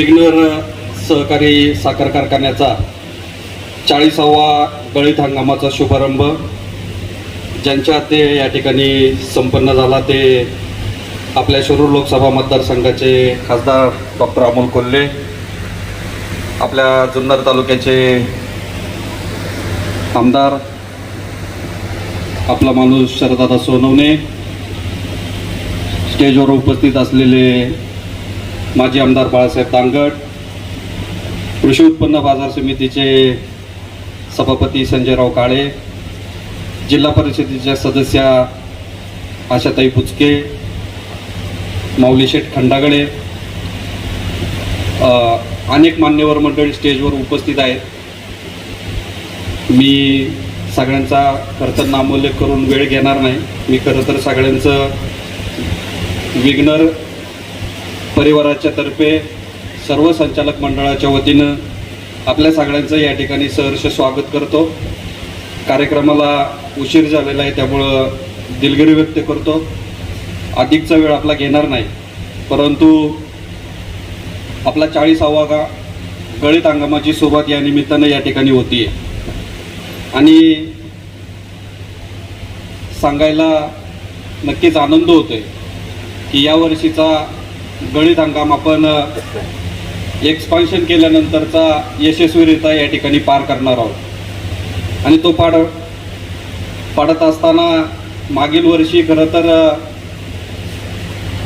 विघ्नर सहकारी साखर कारखान्याचा चाळीसावा गळीत हंगामाचा शुभारंभ ज्यांच्या ते या ठिकाणी संपन्न झाला ते आपल्या शिरूर लोकसभा मतदारसंघाचे खासदार डॉक्टर अमोल कोल्हे आपल्या जुन्नर तालुक्याचे आमदार आपला माणूस शरदादा सोनवणे स्टेजवर उपस्थित असलेले माजी आमदार बाळासाहेब दांगड कृषी उत्पन्न बाजार समितीचे सभापती संजयराव काळे जिल्हा परिषदेच्या सदस्या आशाताई पुचके माऊली शेठ खंडागळे अनेक मान्यवर मंडळी स्टेजवर उपस्थित आहेत. मी सगळ्यांचा खरं तर नामोल्लेख करून वेळ घेणार नाही. मी खरं तर सगळ्यांचं विघ्नर परिवाराच्या तर्फे सर्व संचालक मंडळाच्या वतीनं आपल्या सगळ्यांचं या ठिकाणी सहर्ष स्वागत करतो. कार्यक्रमाला उशीर झालेला आहे त्यामुळं दिलगिरी व्यक्त करतो. अधिकचा वेळ आपला घेणार नाही परंतु आपला चाळीसावा गा गळीत हंगामाची सुरुवात या निमित्तानं या ठिकाणी होती आणि सांगायला नक्कीच आनंद होतोय की या गळीत गणित हंगाम आपण एक्सपान्शन केल्यानंतरचा यशस्वीरित्या या ठिकाणी पार करणार आहोत. आणि तो पाड पाडत असताना मागील वर्षी खरं तर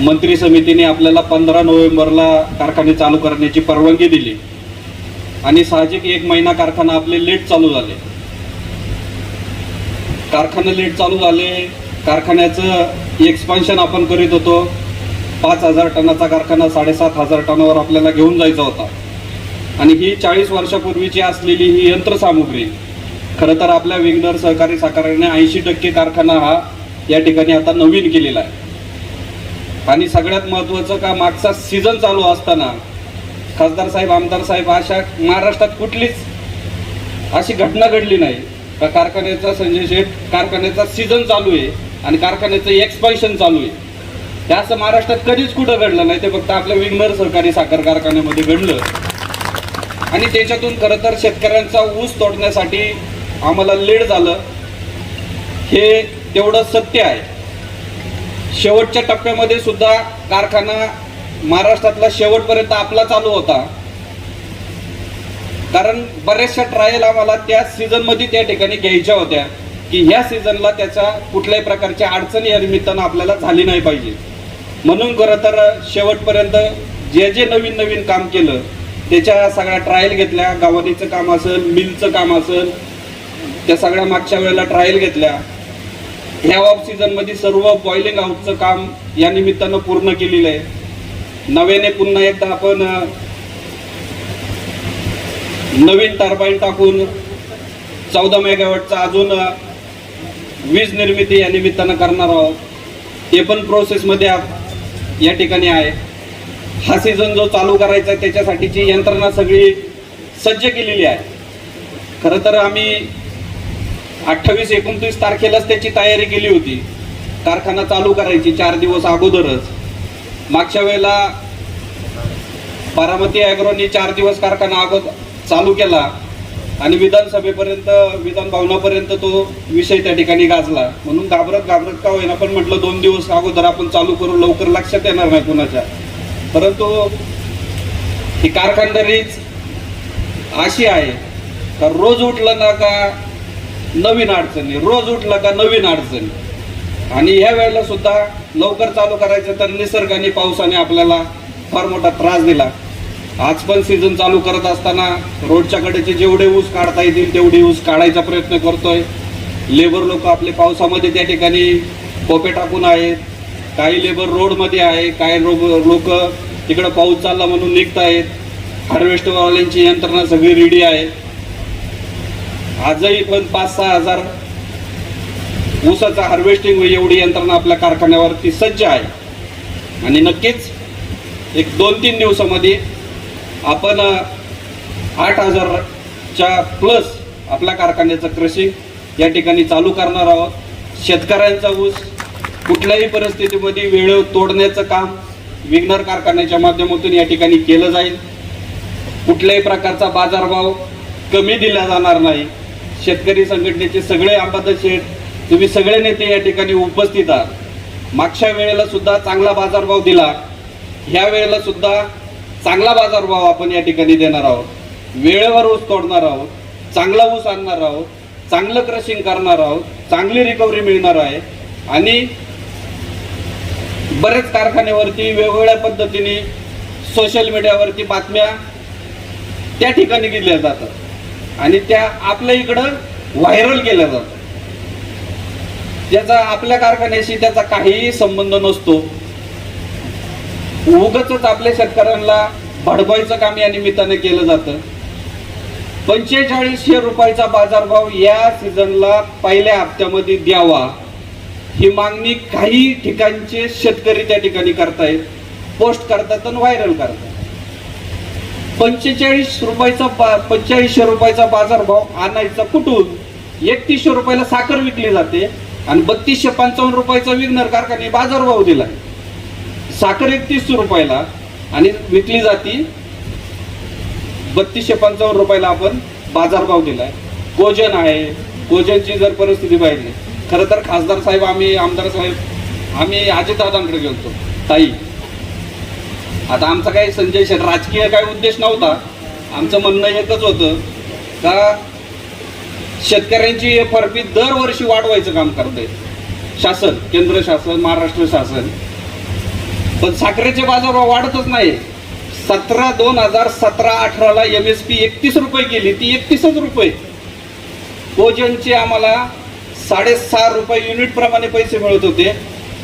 मंत्री समितीने आपल्याला पंधरा नोव्हेंबरला कारखाने चालू करण्याची परवानगी दिली. आणि साहजिक एक महिना कारखाना आपले लेट चालू झाले. कारखाने लेट चालू झाले कारखान्याचं एक्सपान्शन आपण करीत होतो. पाच हजार टनाचा कारखाना साडेसात हजार टनावर आपल्याला घेऊन जायचा होता. आणि ही चाळीस वर्षापूर्वीची असलेली ही यंत्रसामुग्री खरं तर आपल्या विग्नर सहकारी साखरेने ऐंशी टक्के कारखाना हा या ठिकाणी आता नवीन केलेला आहे. आणि सगळ्यात महत्त्वाचं का मागचा सीझन चालू असताना खासदार साहेब आमदार साहेब अशा महाराष्ट्रात कुठलीच अशी घटना घडली नाही. का कारखान्याचा संजय शेठ कारखान्याचा सीझन चालू आहे आणि कारखान्याचं एक्सपान्शन चालू आहे. हे असं महाराष्ट्रात कधीच कुठं घडलं नाही ते फक्त आपल्या विंगर सहकारी साखर कारखान्यामध्ये घडलं. आणि त्याच्यातून खरं तर शेतकऱ्यांचा ऊस तोडण्यासाठी आम्हाला लेट झालं. हे तेवढं सत्य आहे. शेवटच्या टप्प्यामध्ये सुद्धा कारखाना महाराष्ट्रातला शेवटपर्यंत आपला चालू होता. कारण बऱ्याचशा ट्रायल आम्हाला त्या सीझनमध्ये त्या ठिकाणी घ्यायच्या होत्या की ह्या सीझनला त्याच्या कुठल्याही प्रकारच्या अडचणी या निमित्तानं आपल्याला झाली नाही पाहिजे. म्हणून खरं तर शेवटपर्यंत जे जे नवीन नवीन काम केलं त्याच्या सगळ्या ट्रायल घेतल्या गावानीचं काम असेल मिलचं काम असेल त्या सगळ्या मागच्या वेळेला ट्रायल घेतल्या. ह्या ऑफ सीझनमध्ये सर्व बॉइलिंग हाऊसचं काम या निमित्तानं पूर्ण केलेलं आहे. नव्याने पुन्हा एकदा आपण नवीन टर्बाईन टाकून चौदा मेगावॅटचा अजून वीज निर्मिती या निमित्तानं करणार आहोत. ते पण प्रोसेसमध्ये आप- या ठिकाणी आहे. हा सीझन जो चालू करायचा आहे त्याच्यासाठीची यंत्रणा सगळी सज्ज केलेली आहे. खरं तर आम्ही अठ्ठावीस एकोणतीस तारखेलाच त्याची तयारी केली होती. कारखाना चालू करायची चार दिवस अगोदरच. मागच्या वेळेला बारामती ॲग्रोनी चार दिवस कारखाना अगोदर चालू केला. आणि विधानसभेपर्यंत विधान भवनापर्यंत तो विषय त्या ठिकाणी गाजला. म्हणून घाबरत घाबरत का होईना पण म्हटलं दोन दिवस अगोदर आपण चालू करू लवकर लक्षात येणार नाही कुणाच्या. परंतु ही कारखानदारीच अशी आहे का रोज उठलं ना का नवीन अडचणी रोज उठलं का नवीन अडचणी. आणि ह्या वेळेला सुद्धा लवकर चालू करायचं तर निसर्गाने पावसाने आपल्याला फार मोठा त्रास दिला. आज पण सीझन चालू करत असताना रोडच्या कडेचे जेवढे ऊस काढता येतील तेवढे ऊस काढायचा प्रयत्न करतोय. लेबर लोक आपले पावसामध्ये त्या ठिकाणी कोपे टाकून आहेत. काही लेबर रोडमध्ये आहे काही लोक तिकडं पाऊस चालला म्हणून निघत आहेत हार्वेस्टरवाल्यांची यंत्रणा सगळी रेडी आहे. आजही पण पाच सहा हजार ऊसाचं हार्वेस्टिंग एवढी यंत्रणा आपल्या कारखान्यावरती सज्ज आहे. आणि नक्कीच एक दोन तीन दिवसामध्ये आपण आठ हजारच्या प्लस आपल्या कारखान्याचं क्रशिंग या ठिकाणी चालू करणार आहोत. शेतकऱ्यांचा ऊस कुठल्याही परिस्थितीमध्ये वेळ तोडण्याचं काम विघ्नर कारखान्याच्या माध्यमातून या ठिकाणी केलं जाईल. कुठल्याही प्रकारचा बाजारभाव कमी दिला जाणार नाही. शेतकरी संघटनेचे सगळे अंबादास शेठ तुम्ही सगळे नेते या ठिकाणी उपस्थित आहात. मागच्या वेळेला सुद्धा चांगला बाजारभाव दिला. ह्या वेळेला सुद्धा चांगला बाजारभाव आपण या ठिकाणी देणार आहोत. वेळेवर ऊस तोडणार आहोत. चांगला ऊस आणणार आहोत. चांगलं क्रशिंग करणार आहोत. चांगली रिकव्हरी मिळणार आहे. आणि बरेच कारखान्यावरती वेगवेगळ्या पद्धतीने सोशल मीडियावरती बातम्या त्या ठिकाणी दिल्या जातात. आणि त्या आपल्या इकडं व्हायरल केल्या जातात. ज्याचा आपल्या कारखान्याशी त्याचा काहीही संबंध नसतो. उगच आपल्या शेतकऱ्यांना भडकवायचं काम या निमित्ताने केलं जातं. पंचेचाळीसशे रुपयाचा बाजारभाव या सीझनला पहिल्या हप्त्यामध्ये द्यावा ही मागणी काही ठिकाणचे शेतकरी त्या ठिकाणी करतायत पोस्ट करतात आणि व्हायरल करतात. पंचेचाळीस रुपयाचा बा पंचेचाळीसशे रुपयाचा बाजारभाव आणायचा कुठून? एकतीसशे रुपयाला साखर विकली जाते आणि बत्तीसशे पंचावन्न रुपयाचा विकणार कारखाने बाजारभाव दिलाय. साखर एकतीसशे रुपयाला आणि विकली जाती बत्तीसशे पंचावन्न रुपयाला आपण बाजारभाव दिलाय. कोजन आहे. कोजनची जर परिस्थिती पाहिली खरं तर खासदार साहेब आम्ही आमदार साहेब आम्ही अजितदादांकडे गेलतो. ताई आता आमचा काही संजय शेठ राजकीय काही उद्देश नव्हता. आमचं म्हणणं एकच होतं का शेतकऱ्यांची एफ आर पी दरवर्षी वाढवायचं काम करते शासन केंद्र शासन महाराष्ट्र शासन पण साखरेचे बाजारभाव वाढतच नाही. सतरा दोन हजार सतरा अठराला एम एस पी एकतीस रुपये केली. ती एकतीसच रुपये. कोजनचे आम्हाला साडेसहा रुपये युनिट प्रमाणे पैसे मिळत होते.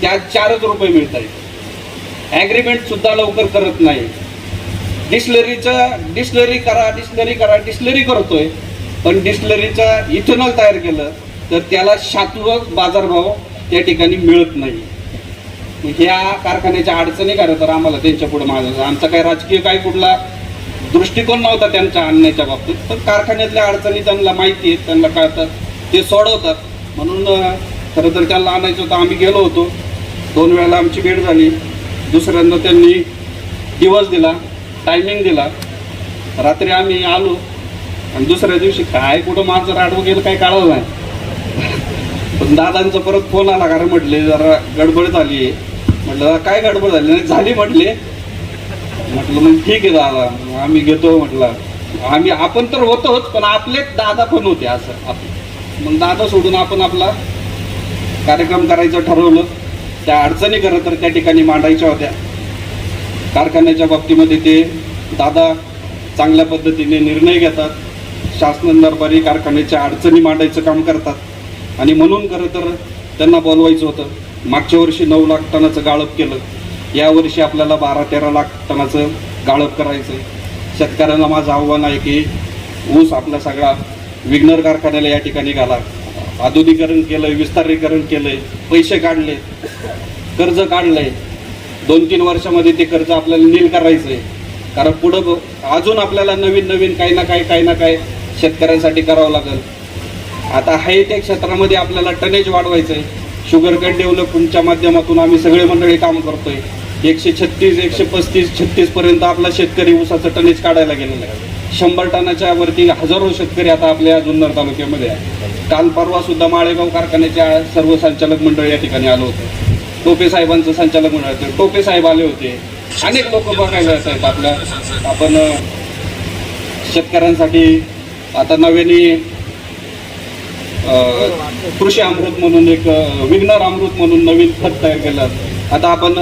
त्यात चारच रुपये मिळत आहेत. ॲग्रीमेंटसुद्धा लवकर करत नाही. डिस्लरीचं डिस्लरी करा डिस्लरी करा डिस्लरी करतोय. पण डिस्लरीचं इथेनॉल तयार केलं तर त्याला शात्वक बाजारभाव त्या ठिकाणी मिळत नाही. ह्या कारखान्याच्या अडचणी काय तर आम्हाला त्यांच्या पुढे मागायचं आमचा काही राजकीय काही कुठला दृष्टिकोन नव्हता त्यांच्या आणण्याच्या बाबतीत. पण कारखान्यातल्या अडचणी त्यांना माहिती आहेत त्यांना कळतात ते सोडवतात. म्हणून खरं तर त्यांना आणायचं होतं. आम्ही गेलो होतो. दोन वेळेला आमची भेट झाली. दुसऱ्यांदा त्यांनी दिवस दिला टायमिंग दिला. रात्री आम्ही आलो. आणि दुसऱ्या दिवशी काय कुठं माझं राडवं गेलं काही कळलं नाही. पण दादांचा परत फोन आला कारण म्हटले जरा गडबड झाली आहे म्हटलं काय गडबड झाली? नाही झाली म्हटले. म्हटलं मग ठीक आहे दादा मग आम्ही घेतो म्हटलं. आम्ही आपण तर होतोच पण आपलेच दादा पण होते असं आपण मग दादा सोडून आपण आपला कार्यक्रम करायचं ठरवलं. त्या अडचणी खरं तर त्या ठिकाणी मांडायच्या होत्या. कारखान्याच्या बाबतीमध्ये ते दादा चांगल्या पद्धतीने निर्णय घेतात. शासन दरबारी कारखान्याच्या अडचणी मांडायचं काम करतात. आणि म्हणून खरं तर त्यांना बोलवायचं होतं. मागच्या वर्षी नऊ लाख टनाचं गाळप केलं. यावर्षी आपल्याला बारा तेरा लाख टनाचं गाळप करायचं आहे शेतकऱ्यांना माझं आव्हान आहे की ऊस आपला सगळा विघ्नर कारखान्याला या ठिकाणी घाला. आधुनिकरण केलंय विस्तारीकरण केलंय पैसे काढले कर्ज काढलंय. दोन तीन वर्षामध्ये ते कर्ज आपल्याला नील करायचं आहे कारण पुढं अजून आपल्याला नवीन नवीन काही ना काही काही ना काही शेतकऱ्यांसाठी करावं लागेल. आता हायटेक क्षेत्रामध्ये आपल्याला टनेज वाढवायचं आहे शुगर डेव्हलपमेंटच्या माध्यमातून आम्ही सगळे मंडळी काम करतोय. एकशे छत्तीस एकशे पस्तीस छत्तीस पर्यंत आपला शेतकरी ऊसाचं टनेज काढायला गेलेलं आहे. शंभर टनाच्या वरती हजारो शेतकरी आता आपल्या जुन्नर तालुक्यामध्ये आहे काल परवा सुद्धा माळेगाव कारखान्याच्या सर्व संचालक मंडळ या ठिकाणी आलो होतं. टोपे साहेबांचं संचालक मंडळ टोपे साहेब आले होते. अनेक लोक बघायला येत आहेत आपल्या. आपण शेतकऱ्यांसाठी आता नव्याने कृषी अमृत म्हणून एक अं, विघ्नर अमृत म्हणून नवीन खत तयार केलं. आता आपण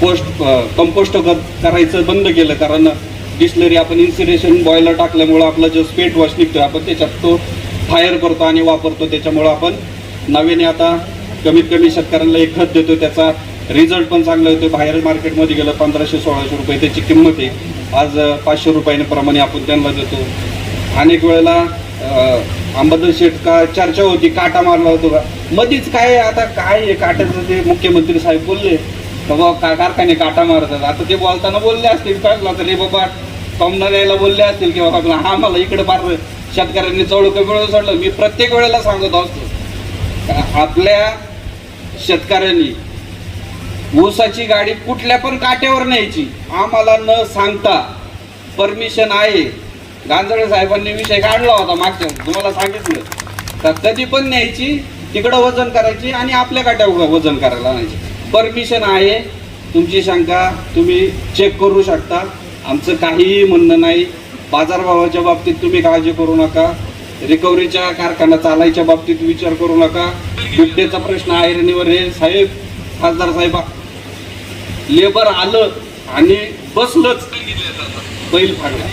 पोस्ट कंपोस्ट खत करायचं बंद केलं कारण डिस्लरी आपण इन्सिरेशन बॉयलर टाकल्यामुळं आपला जो स्पेट वॉश निघतोय आपण त्याच्यात तो फायर करतो आणि वापरतो. त्याच्यामुळं आपण नव्याने आता कमीत कमी शेतकऱ्यांना एक खत देतो त्याचा रिझल्ट पण चांगला येतो बाहेर मार्केटमध्ये गेलं पंधराशे सोळाशे रुपये त्याची किंमत आहे. आज पाचशे रुपयाने प्रमाणे आपण त्यांना देतो. अनेक वेळेला अंबादास शेठ का चर्चा होती काटा मारला होतो का? मधीच काय आता काय आहे काट्याचं ते मुख्यमंत्री साहेब बोलले बाबा का कारखाने काटा मारतात? आता ते बोलताना बोलले असतील कळलं तर बाबा कमना बोलले असतील की बाबा हा मला इकडे फार शेतकऱ्यांनी चौड कमी सोडलं. मी प्रत्येक वेळेला सांगत असतो का आपल्या शेतकऱ्यांनी ऊसाची गाडी कुठल्या पण काट्यावर न्यायची. आम्हाला न सांगता परमिशन आहे गांजळे साहेबांनी विषय काढला होता मागच्या तुम्हाला सांगितलं. तर कधी पण न्यायची तिकडं वजन करायची आणि आपल्या काट्या वजन करायला आणायची परमिशन आहे तुमची शंका तुम्ही चेक करू शकता. आमचं काहीही म्हणणं नाही. बाजारभावाच्या बाबतीत तुम्ही काळजी करू नका. रिकव्हरीच्या कारखाना चालायच्या बाबतीत विचार करू नका. बिबटेचा प्रश्न आयरणीवर हे साहेब खासदार साहेब लेबर आलं आणि बसलंच. बैल फाडला.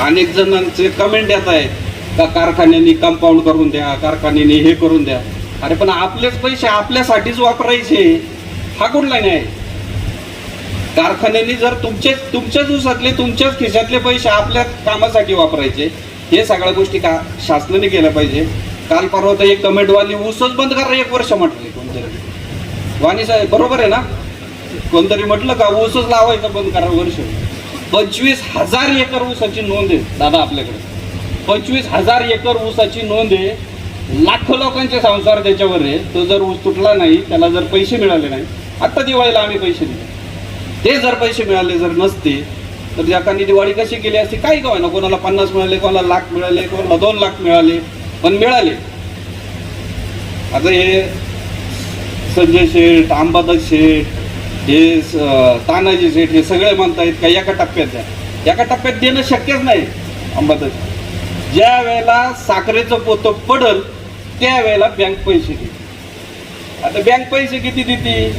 अनेक जणांचे कमेंट येत आहेत का कारखान्यांनी कंपाऊंड करून द्या कारखान्याने हे करून द्या. अरे पण आपलेच पैसे आपल्यासाठीच वापरायचे. हा कुठला नाही कारखान्यांनी जर तुमचेच तुमच्याच उसातले तुमच्याच खिशातले पैसे आपल्या कामासाठी वापरायचे हे सगळ्या गोष्टी का शासनाने केल्या पाहिजे. काल परवा तर एक कमेंटवाली ऊसच बंद करा एक वर्ष म्हटले कोणतरी. वाणी साहेब बरोबर आहे ना? कोणतरी म्हटलं का ऊसच लावायचं बंद करा वर्ष. पंचवीस हजार एकर ऊसाची नोंद आहे दादा आपल्याकडे. पंचवीस हजार एकर ऊसाची नोंद आहे. लाखो लोकांचे संसार त्याच्यावर आहे. तो जर ऊस तुटला नाही त्याला जर पैसे मिळाले नाही आत्ता दिवाळीला आम्ही पैसे दिले ते जर पैसे मिळाले जर नसते तर ज्याकांनी दिवाळी कशी केली असती काही काय ना कोणाला पन्नास मिळाले कोणाला लाख मिळाले कोणाला दोन लाख मिळाले पण मिळाले. आता हे संजय शेठ अंबादास शेठ हे स- तानाजी सेठ हे सगळे म्हणतायत का एका टप्प्यात द्या. एका टप्प्यात देणं शक्यच नाही. अंबादास ज्या वेळेला साखरेचं पोतं पडल त्यावेळेला बँक पैसे देते आता बँक पैसे किती देते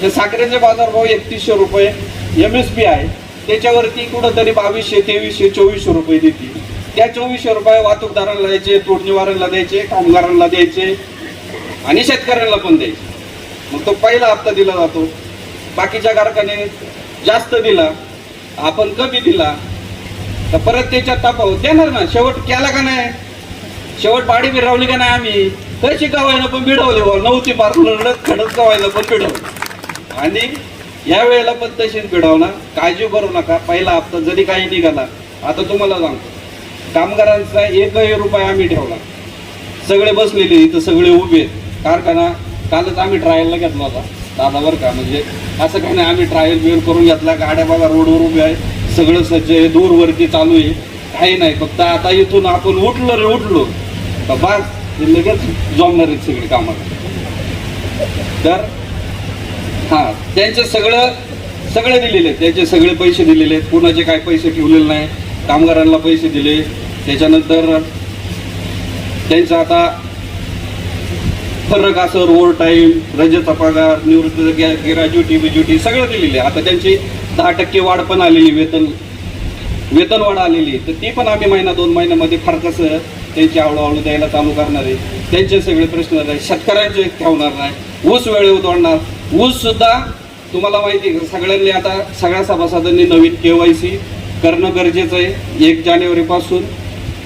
हे साखरेचे बाजारभाव एकतीसशे रुपये एम एस पी आहे. त्याच्यावरती कुठंतरी बावीसशे तेवीसशे चोवीसशे रुपये देते त्या चोवीसशे रुपये वाहतूकदारांना द्यायचे तोडणीवारांना द्यायचे कामगारांना द्यायचे आणि शेतकऱ्यांना पण द्यायचे. मग तो पहिला हप्ता दिला जातो. बाकीच्या कारखान्याने जास्त दिला आपण कमी दिला तर परत त्याच्यात तफावत देणार ना शेवट केला का नाही? शेवट पाडी बिरावली का नाही आम्ही? कशी गवायला पण बिडवले बुवा नव्हती पार लढत खडत गवायला पण बिडवली आणि या वेळेला पण तशीच बिडवणार काळजी करू नका. पहिला हप्ता जरी काही निघाला आता तुम्हाला सांगतो. कामगारांचा एकही रुपया आम्ही ठेवला. सगळे बसलेले इथं सगळे उभे आहेत. कारखाना कालच आम्ही ट्रायलला घेतला होता. दादा बरं का? म्हणजे असं काही नाही आम्ही ट्रायल बिअल करून घेतला गाड्या बघा रोडवर उभ्या आहे सगळं सज्ज आहे दूरवरती चालू आहे. काही नाही फक्त आता इथून आपण उठलो रे उठलो. तर बस लगेच जमणार आहेत सगळी कामाला. तर हां त्यांचे सगळं सगळे दिलेले आहेत. त्यांचे सगळे पैसे दिलेले आहेत. कुणाचे काय पैसे ठेवलेले नाही. कामगारांना पैसे दिले. त्याच्यानंतर त्यांचं आता फरक असं ओव्हर टाईम रजेचा पगार निवृत्त ग्रॅज्युटी बिज्युटी सगळं दिलेलं आहे. आता त्यांची दहा टक्के वाढ पण आलेली वेतन वेतन वाढ आलेली तर ती पण आम्ही महिना दोन महिन्यामध्ये फार कसं त्यांची हळूहळू द्यायला चालू करणार आहे. त्यांचे सगळे प्रश्न आहे शेतकऱ्यांचे ठेवणार नाही. ऊस वेळेवर तोडणार ऊस सुद्धा तुम्हाला माहिती आहे का, सगळ्यांनी आता सगळ्या सभासदांनी नवीन के वाय सी करणं गरजेचं आहे. एक जानेवारीपासून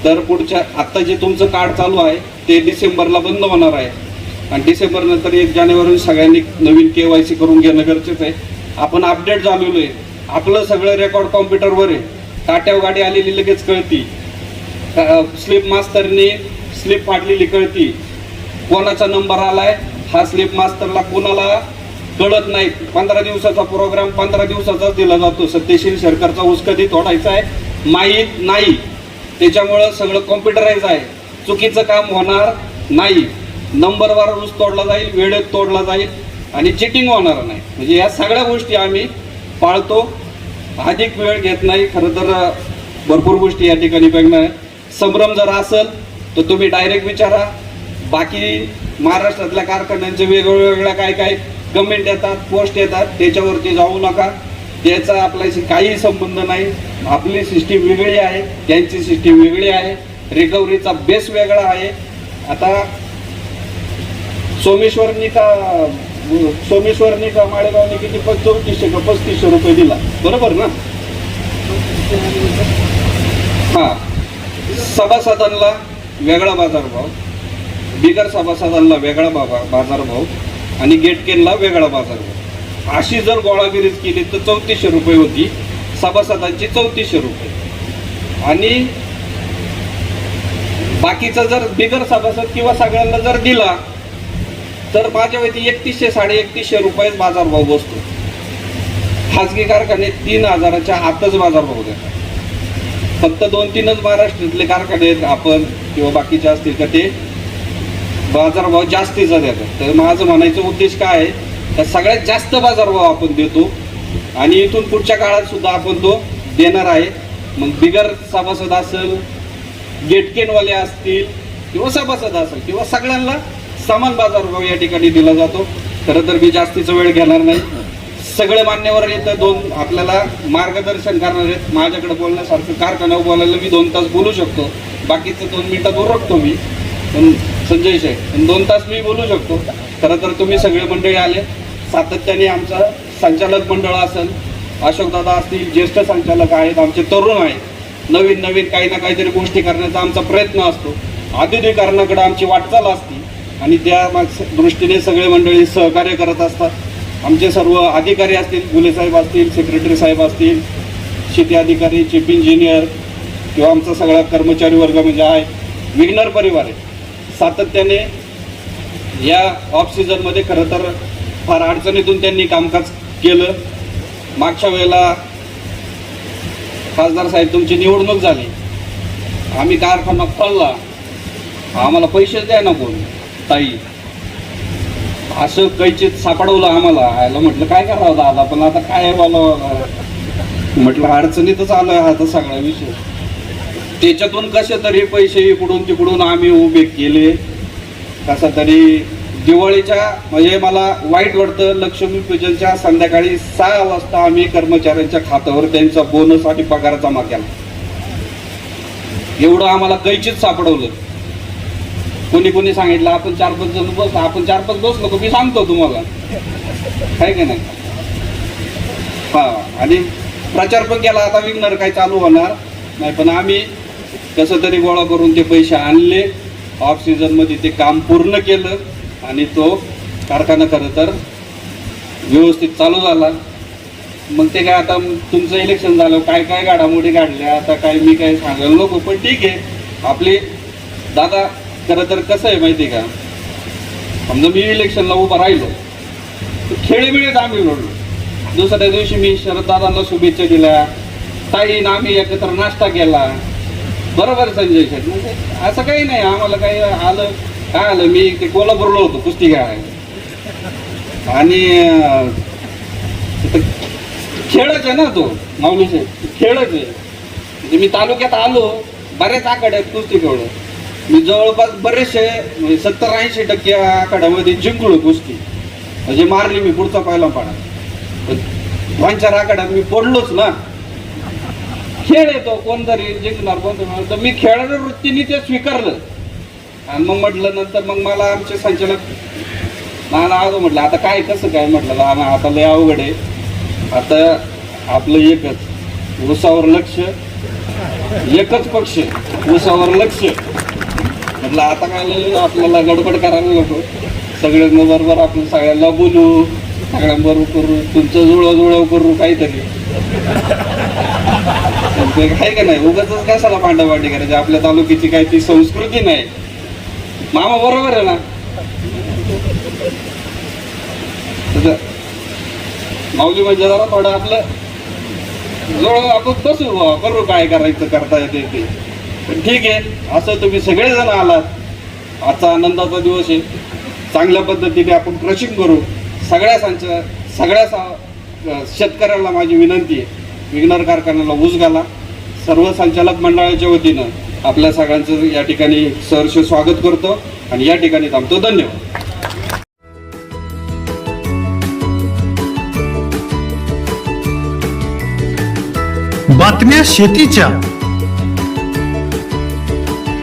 तर पुढच्या आत्ता जे तुमचं कार्ड चालू आहे ते डिसेंबरला बंद होणार आहे. आणि डिसेंबरनंतर एक जानेवारी सगळ्यांनी नवीन के वाय सी करून घेणं गरजेचं आहे. आपण अपडेट झालेलो आहे आपलं सगळं रेकॉर्ड कॉम्प्युटरवर आहे. टाट्या गाडी आलेली लगेच कळती. स्लिप मास्तरनी स्लिप फाडलेली कळती. कोणाचा नंबर आलाय? हा स्लिप मास्तरला कोणाला कळत नाही. पंधरा दिवसाचा प्रोग्राम पंधरा दिवसाचाच दिला जातो. सत्यशील सरकारचा ऊस कधी तोडायचा आहे? माहीत नाही. त्याच्यामुळं सगळं कॉम्प्युटराईज आहे. चुकीचं काम होणार नाही. नंबरवार रूज तोडला जाईल वेळेत तोडला जाईल आणि चिटिंग होणार नाही. म्हणजे या सगळ्या गोष्टी आम्ही पाळतो. अधिक वेळ घेत नाही खरं तर भरपूर गोष्टी या ठिकाणी बघणार संभ्रम जर असेल तर तुम्ही डायरेक्ट विचारा. बाकी महाराष्ट्रातल्या कारखान्यांचे वेगवेगळ्या काय काय कमेंट येतात पोस्ट येतात त्याच्यावरती जाऊ नका. त्याचा आपल्याशी काहीही संबंध नाही. आपली सिस्टीम वेगळी आहे त्यांची सिस्टीम वेगळी आहे. रिकव्हरीचा बेस वेगळा आहे. आता सोमेश्वरनी का सोमेश्वरनी का माळेगावनी किती पण चौतीसशे का पस्तीसशे रुपये दिला. बरोबर ना? हा. सभासदांना वेगळा बाजारभाव बिगर सभासदांना वेगळा बाबा बाजारभाव आणि गेटकेनला वेगळा बाजारभाव अशी जर गोळाबेरीज केली तर चौतीसशे रुपये होती. सभासदांची चौतीसशे रुपये. आणि बाकीचा जर बिगर सभासद किंवा सगळ्यांना जर दिला तर माझ्या वैती एकतीसशे साडे एकतीसशे रुपयेच बाजारभाव बसतो. खाजगी कारखाने तीन हजाराच्या आतच बाजारभाव देतात. फक्त दोन तीनच महाराष्ट्रातले कारखाने आहेत आपण किंवा बाकीचे असतील का ते बाजारभाव जास्तीचा देतात. तर माझं म्हणायचं उद्देश काय आहे तर सगळ्यात जास्त बाजारभाव आपण देतो आणि इथून पुढच्या काळात सुद्धा आपण तो देणार आहे. मग बिगर सभासद असेल गेटकेनवाले असतील किंवा सभासद असेल किंवा सगळ्यांना समान बाजारभाव या ठिकाणी दिला जातो. खरं तर मी जास्तीचा वेळ घेणार नाही. सगळे मान्यवर इथं दोन आपल्याला मार्गदर्शन करणार आहेत. माझ्याकडे बोलण्यासारखं कारखान्यावर बोलायला मी दोन तास बोलू शकतो. बाकीचं दोन मिनिटात ओरखतो मी. पण संजय शेख पण दोन तास मी बोलू शकतो. खरं तर तुम्ही सगळे मंडळी आले. सातत्याने आमचा संचालक मंडळ असेल अशोकदादा असतील ज्येष्ठ संचालक आहेत आमचे तरुण आहेत. नवीन नवीन काही ना काहीतरी गोष्टी करण्याचा आमचा प्रयत्न असतो. आधुनिकरणाकडे आमची वाटचाल असते. आणि त्या माग- दृष्टीने सगळे मंडळी सहकार्य करत असतात. आमचे सर्व अधिकारी असतील गुले साहेब असतील सेक्रेटरी साहेब असतील शेती अधिकारी चीफ इंजिनियर किंवा आमचा सगळा कर्मचारी वर्ग म्हणजे आहे. विग्नर परिवार आहे. सातत्याने या ऑफ सीझनमध्ये खरं तर फार अडचणीतून त्यांनी कामकाज केलं. मागच्या वेळेला खासदार साहेब तुमची निवडणूक झाली. आम्ही कारखाना खोलला. आम्हाला पैसे द्या ना कोण ताई असं कैचित सापडवलं आम्हाला. आयला म्हटलं काय करावं दादा पण आता काय बोलावं म्हटलं अडचणीतच आलं हा आता सगळा विषय. त्याच्यातून कसे तरी पैसे इकडून तिकडून आम्ही उभे केले. कसा तरी दिवाळीच्या म्हणजे मला वाईट वाटतं लक्ष्मीपूजनच्या संध्याकाळी सहा वाजता आम्ही कर्मचाऱ्यांच्या खात्यावर त्यांचा बोनस आणि पगार जमा केला. एवढं आम्हाला कैचित सापडवलं. कोणी कोणी सांगितलं आपण चार पाच जण बस आपण चार पाच बसलो नको मी सांगतो तुम्हाला. काय की नाही? हा आणि प्रचार पण केला आता विकणार काय चालू होणार? नाही पण आम्ही कसं तरी गोळा करून ते पैसे आणले. ऑफ सीझनमध्ये ते काम पूर्ण केलं आणि तो कारखाना खरं तर व्यवस्थित चालू झाला. मग ते काय आता तुमचं इलेक्शन झालं काय काय घडामोडी काढल्या आता काय मी काय सांगायला नको पण ठीक आहे. आपले दादा खरं तर कसं आहे माहिती आहे का? समजा मी इलेक्शनला उभा राहिलो तर खेळीमेळीत आम्ही लढलो. दुसऱ्या दिवशी मी शरददादांना शुभेच्छा दिल्या ताईनं आम्ही एकत्र नाश्ता केला. बरोबर संजय शेठ म्हणजे असं काही नाही आम्हाला काही आलं काय आलं मी ते कोल्हापूरला होतो कुस्ती खेळायला आणि खेळच आहे ना तो माऊली शेठ खेळच आहे. म्हणजे मी तालुक्यात आलो बरेच बऱ्याच आहेत कुस्ती खेळलो. मी जवळपास बरेचसे म्हणजे सत्तर ऐंशी टक्के आखाड्यामध्ये जिंकलो कुस्ती. म्हणजे मारली मी पुढचा पहिला पाडा. पण दोन चार आखाड्यात मी पडलोच ना. खेळ येतो कोणतरी जिंकणार कोणतरी तर मी खेळाडू वृत्तीने ते स्वीकारलं. आणि मग म्हटलं नंतर मग मला आमचे संचालक नाना आजो म्हटलं आता काय कसं काय? म्हटलं आम्ही आता लय अवघड आहे. आता आपलं एकच उसावर लक्ष एकच पक्ष उसावर लक्ष. म्हटलं आता काय आपल्याला गडबड करायला नको. सगळ्यांना बरोबर आपण सगळ्यांना बोलू सगळ्यांबरोबर करू तुमचं जुळव जुळव करू काहीतरी. पण ते आहे का नाही? उगाच कशाला भांडाभांडी करायची? आपल्या तालुक्याची काही ती संस्कृती नाही. मामा बरोबर आहे ना? माऊली म्हणजे जरा थोडं आपलं जवळ आपण बसू करू काय करायचं करता येते ते. पण ठीक आहे असं तुम्ही सगळेजण आलात. आजचा आनंदाचा दिवस आहे. चांगल्या पद्धतीने आपण क्रशिंग करू. सगळ्या संच सगळ्या सा- शेतकऱ्याला माझी विनंती आहे. विघ्नर कारखान्याला ऊस घाला. सर्व संचालक मंडळाच्या वतीनं आपल्या सगळ्यांचं या ठिकाणी सहर्ष स्वागत करतो आणि या ठिकाणी थांबतो. धन्यवाद. बातम्या शेतीच्या.